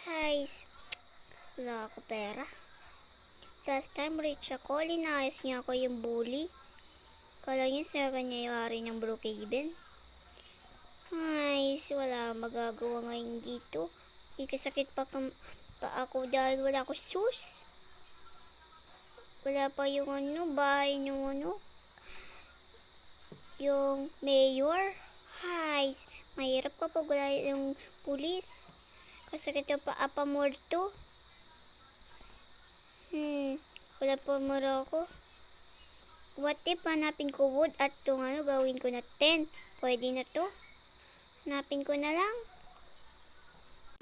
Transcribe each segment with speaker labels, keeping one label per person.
Speaker 1: Guys, wala ako pera. Last time rich ako, linayas niya ako yung bully. Kala niya sa kanya yari ng Brookhaven. Guys, wala magagawa ngayon dito. Ikasakit pa, pa ako dahil wala ako sus. Wala pa yung ano, bahay ng ano, yung mayor. Guys, mahirap kapag wala yung pulis. Kasakit yung pa apamorto. Hmm, wala pa mura ako. What if hanapin ko wood at yung ano, gawin ko na 10? Pwede na to? Hanapin ko na lang.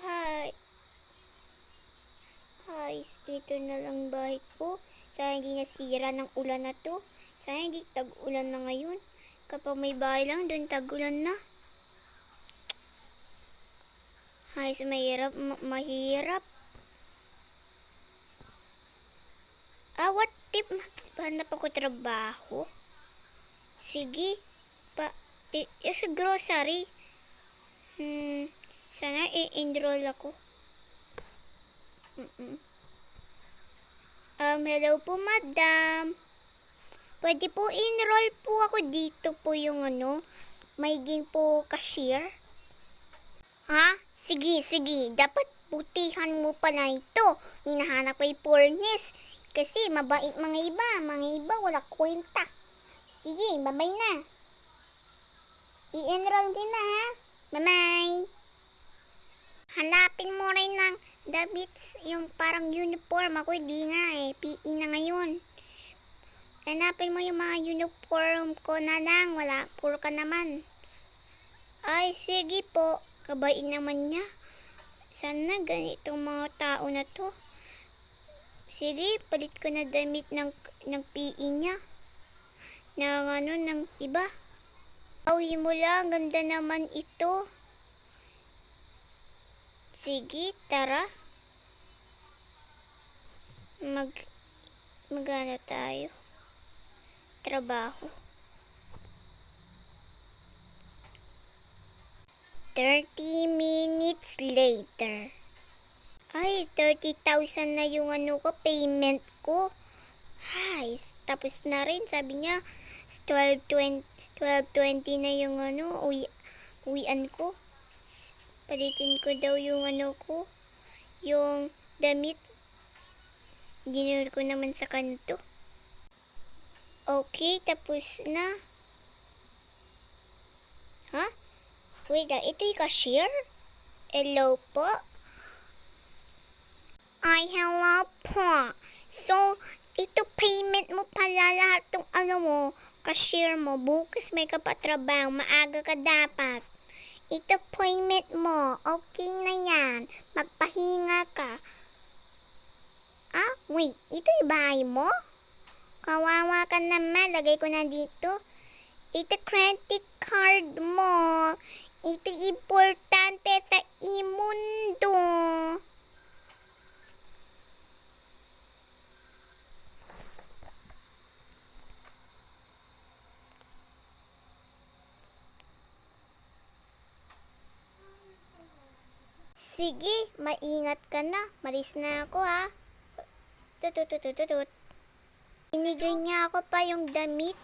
Speaker 1: Hi. Hi, ito na lang bahay ko. Sana hindi nasira ng ulan na to. Sana hindi tag-ulan na ngayon. Kapag may bahay lang, doon tag-ulan na. Ay, so mahirap, ma- mahirap. Ah, what tip? Hanap ako trabaho. Sige, pa, eh, sa grocery. Hmm, sana i-enroll ako. Mm-mm. Um, hello po, madam. Pwede po enroll po ako dito po yung ano, maiging po cashier. Ha? Sige, sige. Dapat putihan mo pa na ito. Hinahanap ko yung poorness. Kasi mabait mga iba. Mga iba wala kwenta. Sige, babay na. I-enroll din na ha. Bye-bye. Hanapin mo rin ng damit yung parang uniform. Ako hindi nga eh. PE na ngayon. Hanapin mo yung mga uniform ko na lang. Wala, puro ka naman. Ay, sige po. Kabait naman niya. Sana ganitong mga tao na to. Sige, palit ko na damit ng, ng PE niya. Ng ano, ng iba. Awi mo lang, ganda naman ito. Sige, tara. Mag, magana tayo. Trabaho. 30 minutes later. Ay, 30,000 na yung ano ko, payment ko. Ay, tapos na rin. Sabi niya, 12.20 12.20 na yung ano, uwi, uwian ko. Palitin ko daw yung ano ko, yung damit. Ginur ko naman sa kanto. Okay, tapos na. Ha? Wait lang, ito yung cashier? Hello po? Ay, hello po. So, ito payment mo pala lahat ng ano mo, cashier mo. Bukas may kapatrabaho, maaga ka dapat. Ito payment mo, okay na yan. Magpahinga ka. Ah, wait, ito yung bahay mo? Kawawa ka naman, lagay ko na dito. Ito credit card mo. Ito importante sa imundo. Sige, maingat ka na. Malis na ako ha. Tututututut. Inigay niya ako pa yung damit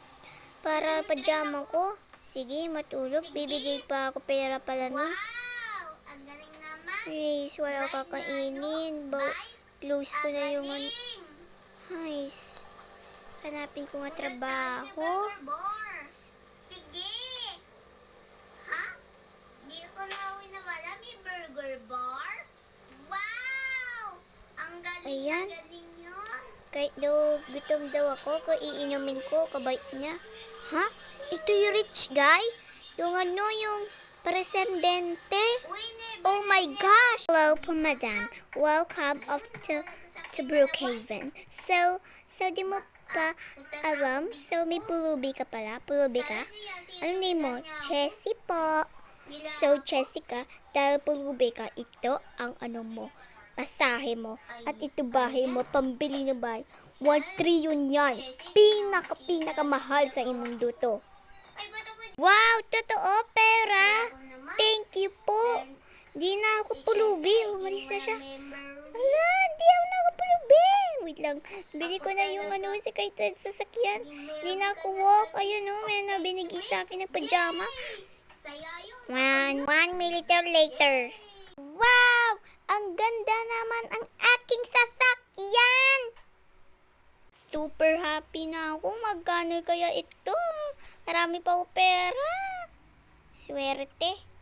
Speaker 1: para pajama ko. Sige, matulog. Bibigay pa ako pera pala nun.
Speaker 2: Wow! Ang galing naman!
Speaker 1: Guys, wala ko kakainin. Ba- close ko na yung. Guys, hanapin ko nga trabaho.
Speaker 2: Sige! Ha? Di ko na winawala. May burger bar? Wow! Ang galing
Speaker 1: Ayan.
Speaker 2: na galing yun.
Speaker 1: Kahit daw gutom daw ako, kung iinumin ko, kabait niya. Ha? Ito yung rich guy? Yung ano, yung presidente? Oh my gosh! Hello po, madam. Welcome off to, to Brookhaven. So, so di mo pa alam? So, may pulubi ka pala? Pulubi ka? Ano name mo? Chessy po. So, Chessy ka, dahil pulubi ka, ito ang ano mo, pasahe mo. At ito bahay mo, pambili ng bahay. 1 trillion yan. Pinaka, pinaka mahal sa imundo to.
Speaker 2: Ako
Speaker 1: Wow, totoo, pera.
Speaker 2: Ako?
Speaker 1: Thank you po. Di na ako pulubi. Umalis na siya. Ala, di ako nakapulubi. Wait lang. Bili ko na yung ano sa kay Ted sasakyan. Di na ako walk. Ayun o, may nabinigay sa akin ng pajama. One, one minute later. Wow! Ang ganda naman ang aking sasakyan! Super happy na ako. Magkano kaya ito? Marami pa ako pera. Swerte.